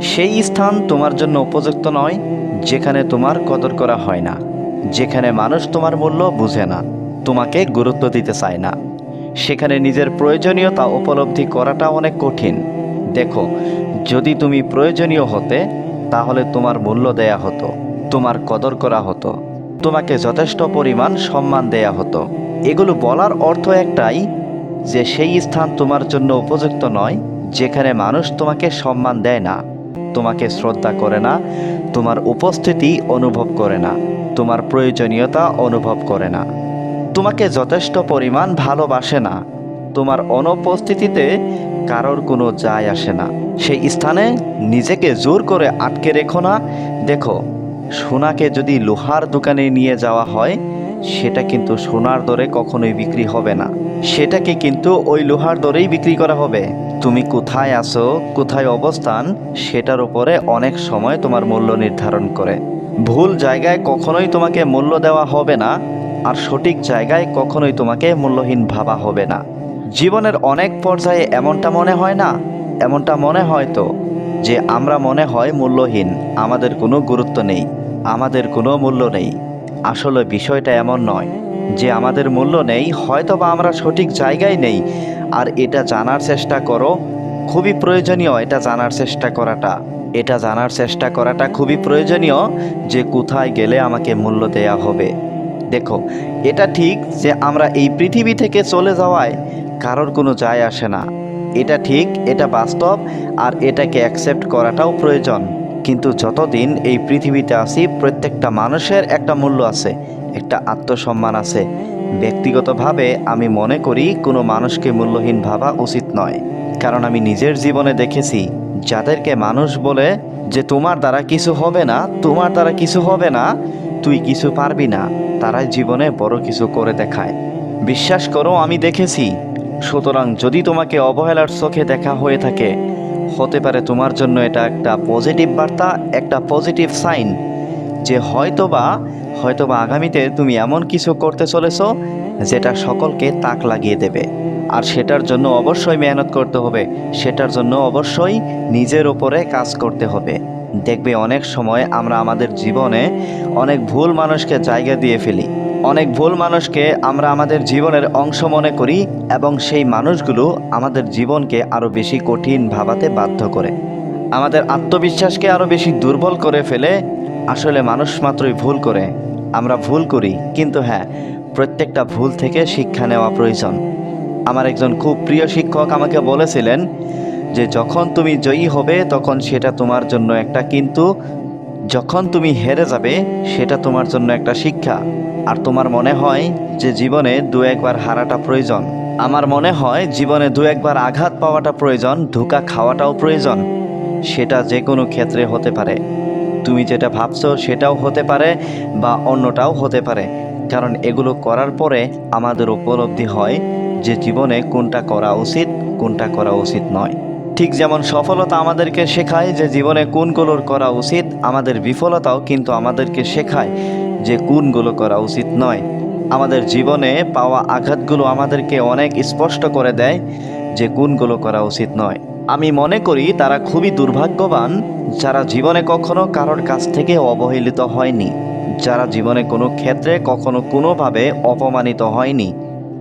সেই স্থান তোমার জন্য উপযুক্ত নয়, যেখানে তোমার কদর করা হয় না, যেখানে মানুষ তোমার মূল্য বুঝে না, তোমাকে গুরুত্ব দিতে চায় না। সেখানে নিজের প্রয়োজনীয়তা উপলব্ধি করাটা অনেক কঠিন। দেখো, যদি তুমি প্রয়োজনীয় হতে, তাহলে তোমার মূল্য দেয়া হতো, তোমার কদর করা হতো, তোমাকে যথেষ্ট পরিমাণ সম্মান দেয়া হতো। এগুলো বলার অর্থ একটাই যে সেই স্থান তোমার জন্য উপযুক্ত নয়, যেখানে মানুষ তোমাকে সম্মান দেয় না। তোমাকে শ্রদ্ধা করে না, তোমার উপস্থিতি অনুভব করে না, তোমার প্রয়োজনীয়তা অনুভব করে না। তোমাকে যথেষ্ট পরিমাণ ভালোবাসে না, তোমার অনুপস্থিতিতে কারোর কোনো যায় আসে না। সেই স্থানে নিজেকে জোর করে আটকে রেখো না। দেখো, সোনাকে যদি লোহার দোকানে নিয়ে যাওয়া হয়, সেটা কিন্তু সোনার দরে কখনোই বিক্রি হবে না। সেটাকে কিন্তু ওই লোহার দরেই বিক্রি করা হবে। তুমি কোথায় আছো, কোথায় অবস্থান, সেটার উপরে অনেক সময় তোমার মূল্য নির্ধারণ করে। ভুল জায়গায় কখনোই তোমাকে মূল্য দেওয়া হবে না, আর সঠিক জায়গায় কখনোই তোমাকে মূল্যহীন ভাবা হবে না। জীবনের অনেক পর্যায়ে এমনটা মনে হয় না? এমনটা মনে হয় তো, যে আমরা মনে হয় মূল্যহীন, আমাদের কোনো গুরুত্ব নেই, আমাদের কোনো মূল্য নেই। আসলে বিষয়টা এমন নয়। যে আমাদের মূল্য নেই হয়তো বা আমরা সঠিক জায়গায় নেই। আর এটা জানার চেষ্টা করো, খুবই প্রয়োজনীয় এটা জানার চেষ্টা করাটা। এটা জানার চেষ্টা করাটা খুবই প্রয়োজনীয় যে কোথায় গেলে আমাকে মূল্য দেয়া হবে। দেখো, এটা ঠিক যে আমরা এই পৃথিবী থেকে চলে যাওয়ায় কারোর কোনো যায় আসে না। এটা ঠিক, এটা বাস্তব, আর এটাকে অ্যাকসেপ্ট করাটাও প্রয়োজন। কিন্তু যতদিন এই পৃথিবীতে আছি প্রত্যেকটা মানুষের একটা মূল্য আছে। একটা আত্মসম্মান আছে। ব্যক্তিগতভাবে আমি মনে করি কোনো মানুষকে মূল্যহীন ভাবা উচিত নয়। কারণ আমি নিজের জীবনে দেখেছি, যাদেরকে মানুষ বলে যে তোমার দ্বারা কিছু হবে না, তোমার দ্বারা কিছু হবে না, তুই কিছু পারবি না, তারাই জীবনে বড় কিছু করে দেখায়। বিশ্বাস করো, আমি দেখেছি। সুতরাং যদি তোমাকে অবহেলার চোখে দেখা হয়ে থাকে, হতে পারে তোমার জন্য এটা একটা পজিটিভ বার্তা, একটা পজিটিভ সাইন। যে হয়তোবা হয়তোবা আগামীতে তুমি এমন কিছু করতে চলেছ যেটা সকলকে তাক লাগিয়ে দেবে। আর সেটার জন্য অবশ্যই মেহনত করতে হবে। সেটার জন্য অবশ্যই নিজের ওপরে কাজ করতে হবে। দেখবে অনেক সময় আমরা আমাদের জীবনে অনেক ভুল মানুষকে জায়গা দিয়ে ফেলি। অনেক ভুল মানুষকে আমরা আমাদের জীবনের অংশ মনে করি এবং সেই মানুষগুলো আমাদের জীবনকে আরও বেশি কঠিন ভাবাতে বাধ্য করে। আমাদের আত্মবিশ্বাসকে আরও বেশি দুর্বল করে ফেলে আসলে মানুষ মাত্রই ভুল করে। আমরা ভুল করি, কিন্তু হ্যাঁ প্রত্যেকটা ভুল থেকে শিক্ষা নেওয়া প্রয়োজন। আমার একজন খুব প্রিয় শিক্ষক আমাকে বলেছিলেন যে, যখন তুমি জয়ী হবে, তখন সেটা তোমার জন্য একটা কিন্তু, যখন তুমি হেরে যাবে, সেটা তোমার জন্য একটা শিক্ষা। আর তোমার মনে হয় যে, জীবনে দু একবার হারাটা প্রয়োজন। আমার মনে হয় জীবনে দু একবার আঘাত পাওয়াটা প্রয়োজন, ধোকা খাওয়াটাও প্রয়োজন। সেটা যে কোনো ক্ষেত্রে হতে পারে। তুমি যেটা ভাবছ সেটাও হতে পারে বা অন্যটাও হতে পারে। কারণ এগুলো করার পরে আমাদের উপলব্ধি হয় যে জীবনে কোনটা করা উচিত, কোনটা করা উচিত নয়। ঠিক যেমন সফলতা আমাদেরকে শেখায় যে জীবনে কোনগুলোর করা উচিত, আমাদের বিফলতাও কিন্তু আমাদেরকে শেখায় যে কোনগুলো করা উচিত নয়। আমাদের জীবনে পাওয়া আঘাতগুলো আমাদেরকে অনেক স্পষ্ট করে দেয় যে কোনগুলো করা উচিত নয়। আমি মনে করি তারা খুবই দুর্ভাগ্যবান, যারা জীবনে কখনো কারোর কাছ থেকে অবহেলিত হয়নি, যারা জীবনে কোনো ক্ষেত্রে কখনো কোনোভাবে অপমানিত হয়নি,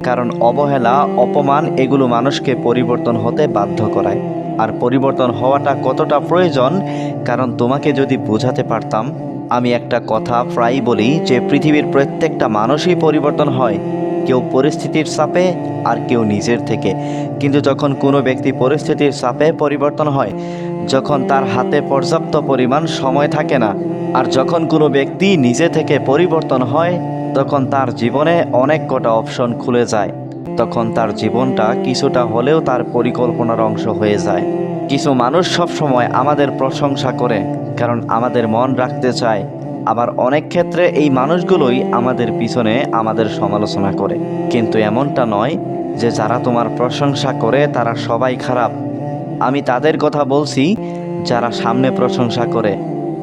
কারণ অবহেলা, অপমান এগুলো মানুষকে পরিবর্তন হতে বাধ্য করায়। আর পরিবর্তন হওয়াটা কতটা প্রয়োজন, কারণ তোমাকে যদি বোঝাতে পারতাম, আমি একটা কথা প্রায়ই বলি যে পৃথিবীর প্রত্যেকটা মানুষই পরিবর্তন হয় কেউ পরিস্থিতির চাপে আর কেউ নিজের থেকে। কিন্তু যখন কোনো ব্যক্তি পরিস্থিতির চাপে পরিবর্তন হয়, যখন তার হাতে পর্যাপ্ত পরিমাণ সময় থাকে না, আর যখন কোনো ব্যক্তি নিজে থেকে পরিবর্তন হয়, তখন তার জীবনে অনেক কটা অপশন খুলে যায়। তখন তার জীবনটা কিছুটা হলেও তার পরিকল্পনার অংশ হয়ে যায়। কিছু মানুষ সব সময় আমাদের প্রশংসা করে, কারণ আমাদের মন রাখতে চায়। আবার অনেক ক্ষেত্রে এই মানুষগুলোই আমাদের পিছনে আমাদের সমালোচনা করে। কিন্তু এমনটা নয় যে যারা তোমার প্রশংসা করে তারা সবাই খারাপ। আমি তাদের কথা বলছি, যারা সামনে প্রশংসা করে,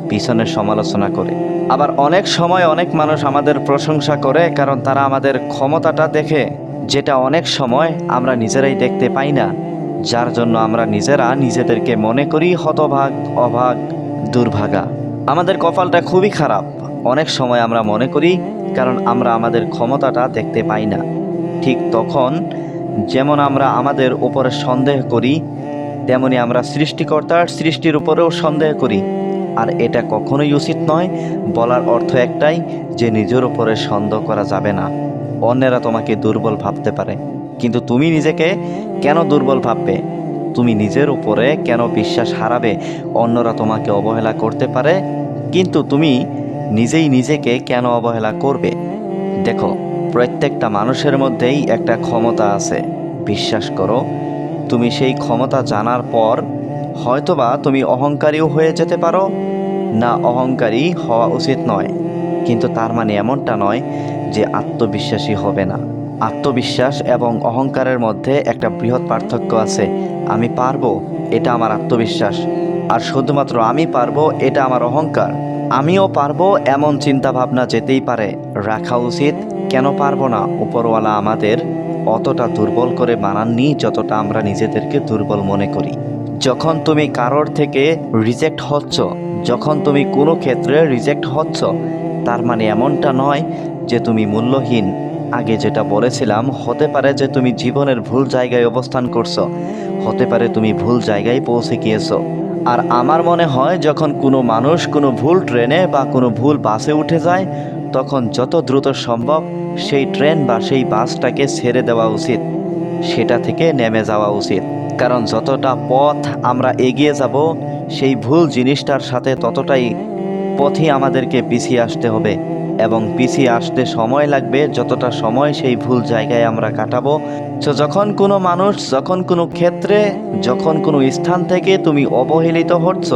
পিছনে সমালোচনা করে। আবার অনেক সময় অনেক মানুষ আমাদের প্রশংসা করে কারণ তারা আমাদের ক্ষমতাটা দেখে, যেটা অনেক সময় আমরা নিজেরাই দেখতে পাই না, যার জন্য আমরা নিজেরা নিজেদেরকে মনে করি হতভাগ, অভাগ, দুর্ভাগা। আমাদের কপালটা খুবই খারাপ। অনেক সময় আমরা মনে করি, কারণ আমরা আমাদের ক্ষমতাটা দেখতে পাই না। ঠিক তখন যেমন আমরা আমাদের উপরে সন্দেহ করি, তেমনি আমরা সৃষ্টিকর্তার সৃষ্টির উপরেও সন্দেহ করি। আর এটা কখনোই উচিত নয়, বলার অর্থ একটাই যে নিজের উপরে সন্দেহ করা যাবে না। অন্যেরা তোমাকে দুর্বল ভাবতে পারে। কিন্তু তুমি নিজেকে কেন দুর্বল ভাববে? তুমি নিজের উপরে কেন বিশ্বাস হারাবে? অন্যরা তোমাকে অবহেলা করতে পারে, কিন্তু তুমি নিজেই নিজেকে কেন অবহেলা করবে? দেখো, প্রত্যেকটা মানুষের মধ্যেই একটা ক্ষমতা আছে। বিশ্বাস করো, তুমি সেই ক্ষমতা জানার পর হয়তোবা তুমি অহংকারীও হয়ে যেতে পারো। না, অহংকারী হওয়া উচিত নয়। কিন্তু তার মানে এমনটা নয় যে আত্মবিশ্বাসী হবে না। আত্মবিশ্বাস এবং অহংকারের মধ্যে একটা বৃহৎ পার্থক্য আছে। আমি পারব, এটা আমার আত্মবিশ্বাস। আর শুধুমাত্র আমি পারব, এটা আমার অহংকার। আমিও পারব, এমন চিন্তা ভাবনা যেতেই পারে। রাখা উচিত, কেন পারব না? উপরওয়ালা আমাদের অতটা দুর্বল করে বানাননি যতটা আমরা নিজেদেরকে দুর্বল মনে করি। যখন তুমি কারোর থেকে রিজেক্ট হচ্ছ, যখন তুমি কোনো ক্ষেত্রে রিজেক্ট হচ্ছ, তার মানে এমনটা নয় যে তুমি মূল্যহীন। আগে যেটা বলেছিলাম, হতে পারে যে তুমি জীবনের ভুল জায়গায় অবস্থান করছ, হতে পারে তুমি ভুল জায়গায় পৌঁছে গিয়েছো। আর আমার মনে হয় যখন কোনো মানুষ কোনো ভুল ট্রেনে বা কোনো ভুল বাসে উঠে যায়, তখন যত দ্রুত সম্ভব সেই ট্রেন বা সেই বাসটাকে ছেড়ে দেওয়া উচিত, সেটা থেকে নেমে যাওয়া উচিত। কারণ যতটা পথ আমরা এগিয়ে যাব, সেই ভুল জিনিসটার সাথে ততটাই পথই আমাদেরকে পিছিয়ে আসতে হবে। এবং পিছিয়ে আসতে সময় লাগবে, যতটা সময় সেই ভুল জায়গায় আমরা কাটাবো। তো যখন কোনো মানুষ, যখন কোনো ক্ষেত্রে, যখন কোনো স্থান থেকে তুমি অবহেলিত হচ্ছ,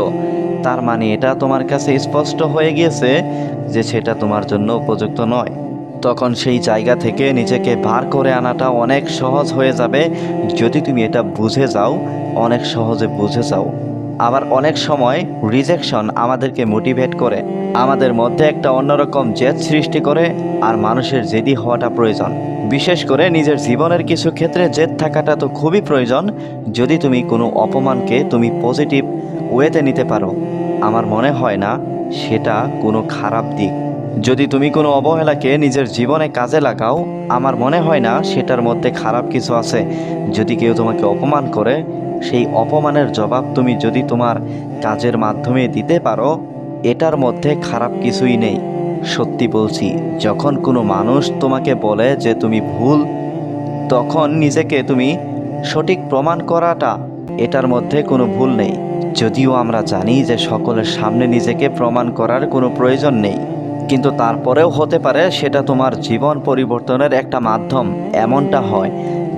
তার মানে এটা তোমার কাছে স্পষ্ট হয়ে গিয়েছে যে সেটা তোমার জন্য উপযুক্ত নয়। তখন সেই জায়গা থেকে নিজেকে বার করে আনাটা অনেক সহজ হয়ে যাবে। যদি তুমি এটা বুঝে যাও, অনেক সহজে বুঝে যাও। আবার অনেক সময় রিজেকশন আমাদেরকে মোটিভেট করে, আমাদের মধ্যে একটা অন্যরকম জেদ সৃষ্টি করে আর মানুষের জেদি হওয়াটা প্রয়োজন। বিশেষ করে নিজের জীবনের কিছু ক্ষেত্রে জেদ থাকাটা তো খুবই প্রয়োজন। যদি তুমি কোনো অপমানকে তুমি পজিটিভ ওয়েতে নিতে পারো, আমার মনে হয় না সেটা কোনো খারাপ দিক। যদি তুমি কোনো অবহেলাকে নিজের জীবনে কাজে লাগাও, আমার মনে হয় না সেটার মধ্যে খারাপ কিছু আছে। যদি কেউ তোমাকে অপমান করে সেই অপমানের জবাব তুমি যদি তোমার কাজের মাধ্যমে দিতে পারো, এটার মধ্যে খারাপ কিছুই নেই। সত্যি বলছি, যখন কোনো মানুষ তোমাকে বলে যে তুমি ভুল, তখন নিজেকে তুমি সঠিক প্রমাণ করাটা এটার মধ্যে কোনো ভুল নেই। যদিও আমরা জানি যে সকলের সামনে নিজেকে প্রমাণ করার কোনো প্রয়োজন নেই, কিন্তু তারপরেও হতে পারে সেটা তোমার জীবন পরিবর্তনের একটা মাধ্যম। এমনটা হয়,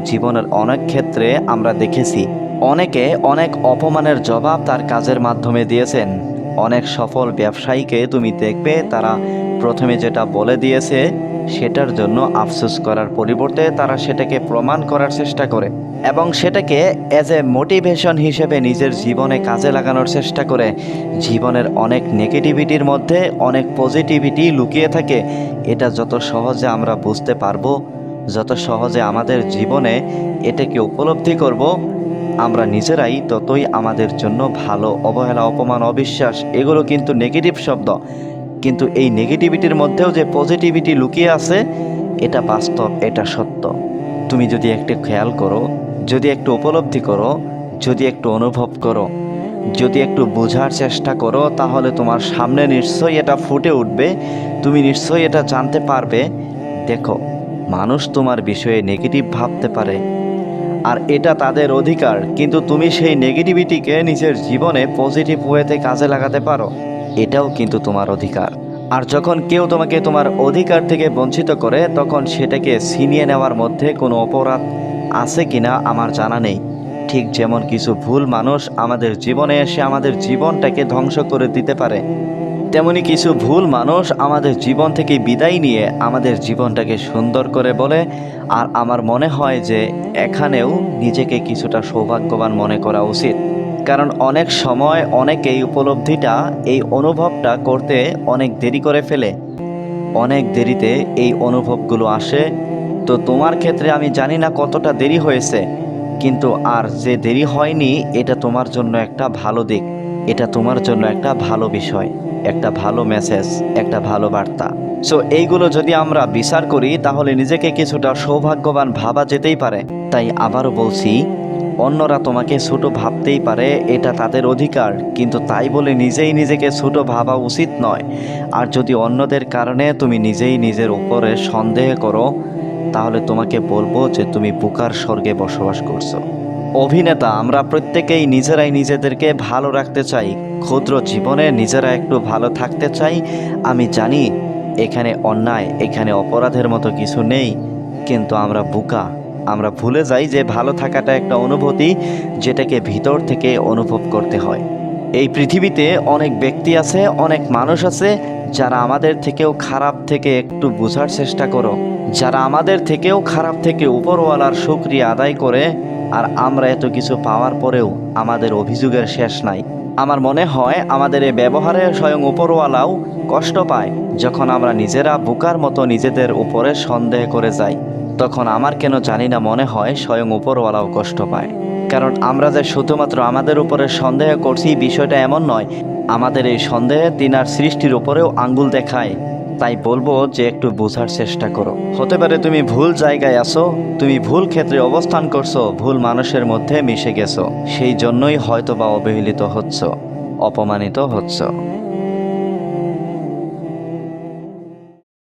জীবনের অনেক ক্ষেত্রে আমরা দেখেছি অনেকে অনেক অপমানের জবাব তার কাজের মাধ্যমে দিয়েছেন। অনেক সফল ব্যবসায়ীকে তুমি দেখবে, তারা প্রথমে যেটা বলে দিয়েছে, সেটার জন্য আফসোস করার পরিবর্তে তারা সেটাকে প্রমাণ করার চেষ্টা করে এবং সেটাকে অ্যাজ এ মোটিভেশন হিসেবে নিজের জীবনে কাজে লাগানোর চেষ্টা করে। জীবনের অনেক নেগেটিভিটির মধ্যে অনেক পজিটিভিটি লুকিয়ে থাকে। এটা যত সহজে আমরা বুঝতে পারব, যত সহজে আমাদের জীবনে এটাকে উপলব্ধি করব আমরা নিজেরাই ততই আমাদের জন্য ভালো, অবহেলা, অপমান, অবিশ্বাস, এগুলো কিন্তু নেগেটিভ শব্দ। কিন্তু এই নেগেটিভিটির মধ্যেও যে পজিটিভিটি লুকিয়ে আছে, এটা বাস্তব, এটা সত্য। তুমি যদি একটু খেয়াল করো, যদি একটু উপলব্ধি করো, যদি একটু অনুভব করো, যদি একটু বোঝার চেষ্টা করো, তাহলে তোমার সামনে নিশ্চয়ই এটা ফুটে উঠবে। তুমি নিশ্চয়ই এটা জানতে পারবে। দেখো, মানুষ তোমার বিষয়ে নেগেটিভ ভাবতে পারে। আর এটা তাদের অধিকার, কিন্তু তুমি সেই নেগেটিভিটিকে নিজের জীবনে পজিটিভ ওয়েতে কাজে লাগাতে পারো। এটাও কিন্তু তোমার অধিকার। আর যখন কেউ তোমাকে তোমার অধিকার থেকে বঞ্চিত করে, তখন সেটাকে ছিনিয়ে নেওয়ার মধ্যে কোনো অপরাধ আছে কিনা আমার জানা নেই। ঠিক যেমন কিছু ভুল মানুষ আমাদের জীবনে এসে আমাদের জীবনটাকে ধ্বংস করে দিতে পারে। তেমনি কিছু ভুল মানুষ আমাদের জীবন থেকে বিদায় নিয়ে আমাদের জীবনটাকে সুন্দর করে বলে, আর আমার মনে হয় যে এখানেও নিজেকে কিছুটা সৌভাগ্যবান মনে করা উচিত। কারণ অনেক সময় অনেক এই উপলব্ধিটা, এই অনুভবটা করতে অনেক দেরি করে ফেলে। অনেক দেরিতে এই অনুভবগুলো আসে। তো তোমার ক্ষেত্রে আমি জানি না কতটা দেরি হয়েছে, কিন্তু আর যে দেরি হয়নি, এটা তোমার জন্য একটা ভালো দিক। এটা তোমার জন্য একটা ভালো বিষয়। একটা ভালো মেসেজ একটা ভালো বার্তা। সো এইগুলো যদি আমরা বিচার করি, তাহলে নিজেকে কিছুটা সৌভাগ্যবান ভাবা যেতেই পারে। তাই আবারও বলছি, অন্যরা তোমাকে ছোট ভাবতেই পারে, এটা তাদের অধিকার। কিন্তু তাই বলে নিজেই নিজেকে ছোট ভাবা উচিত নয়। আর যদি অন্যদের কারণে তুমি নিজেই নিজের উপরে সন্দেহ করো, তাহলে তোমাকে বলব যে তুমি বুকার স্বর্গে বসবাস করছ। অভিনেতা, আমরা প্রত্যেকেই নিজেরাই নিজেদেরকে ভালো রাখতে চাই, ক্ষুদ্র জীবনে নিজেরা একটু ভালো থাকতে চাই। আমি জানি এখানে অন্যায়, এখানে অপরাধের মতো কিছু নেই, কিন্তু আমরা বুকা। আমরা ভুলে যাই যে ভালো থাকাটা একটা অনুভূতি যেটাকে ভিতর থেকে অনুভব করতে হয়। এই পৃথিবীতে অনেক ব্যক্তি আছে, অনেক মানুষ আছে, যারা আমাদের থেকেও খারাপ থেকে একটু বোঝার চেষ্টা করো। যারা আমাদের থেকেও খারাপ থেকে উপরওয়ালার শুক্রিয়া আদায় করে আর আমরা এত কিছু পাওয়ার পরেও আমাদের অভিযোগের শেষ নাই। আমার মনে হয় আমাদের এই ব্যবহারে স্বয়ং উপরওয়ালাও কষ্ট পায় যখন আমরা নিজেরা বোকার মতো নিজেদের উপরে সন্দেহ করে যাই। তখন আমার কেন জানি না মনে হয় স্বয়ং উপরওয়ালাও কষ্ট পায়। কারণ আমরা যে শুধুমাত্র আমাদের উপরে সন্দেহ করছি, বিষয়টা এমন নয়, আমাদের এই সন্দেহে তিনার সৃষ্টির উপরেও আঙ্গুল দেখায়। তাই বলব যে একটু বোঝার চেষ্টা করো। হতে পারে তুমি ভুল জায়গায় আসো তুমি ভুল ক্ষেত্রে অবস্থান করছ, ভুল মানুষের মধ্যে মিশে গেছো, সেই জন্যই হয়তো বা অবহেলিত হচ্ছ, অপমানিত হচ্ছ।